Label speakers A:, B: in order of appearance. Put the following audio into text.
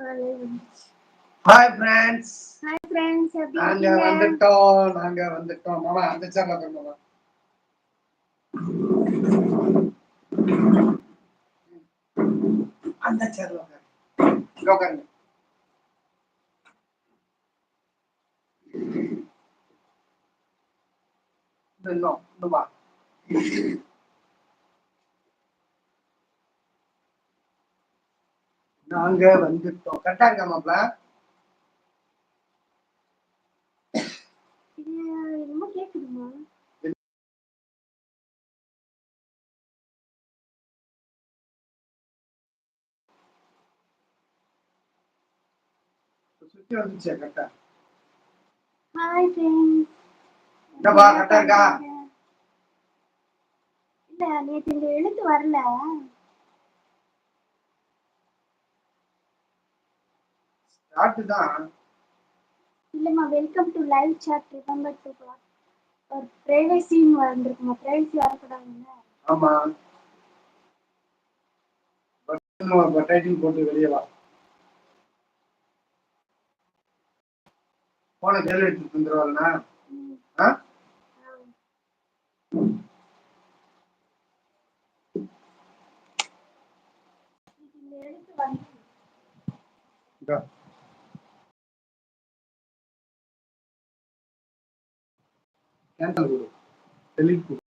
A: Hi friends
B: hi friends
A: நாங்க வந்துட்டோம் நாங்க வந்துட்டோம் மாமா அந்த சேர்ல உட்காரு மாமா அந்த சேர்ல உட்காருங்க இந்த இன்னும் இன்னும் வா நாங்க வந்துட்டோம். கரெக்டா இருக்கா மாப்ள.
B: கேக்குதுமா
A: சுத்தி வந்துச்சு கரெக்டா
B: ஹாய் ஃப்ரெண்ட்ஸ்
A: என்னப்பா கரெக்டா இருக்கா.
B: இல்ல நேத்து இந்த எழுத்து வரல.
A: ஸ்டார்ட் தான்.
B: இல்லம்மா welcome to live chat remember to ஒரு பிரைவசின்னு வந்திருக்குமா பிரைவசி வரக்கூடாதுல்ல?
A: ஆமா. டைட்டில் போட்டு வெளியே வா. போன கேள்வி எடுத்து தந்துருவாங்கண்ணா
B: ம்,
A: ஆ?
B: வந்து
A: கேன்சல் கொடு. டெலிட் கொடு.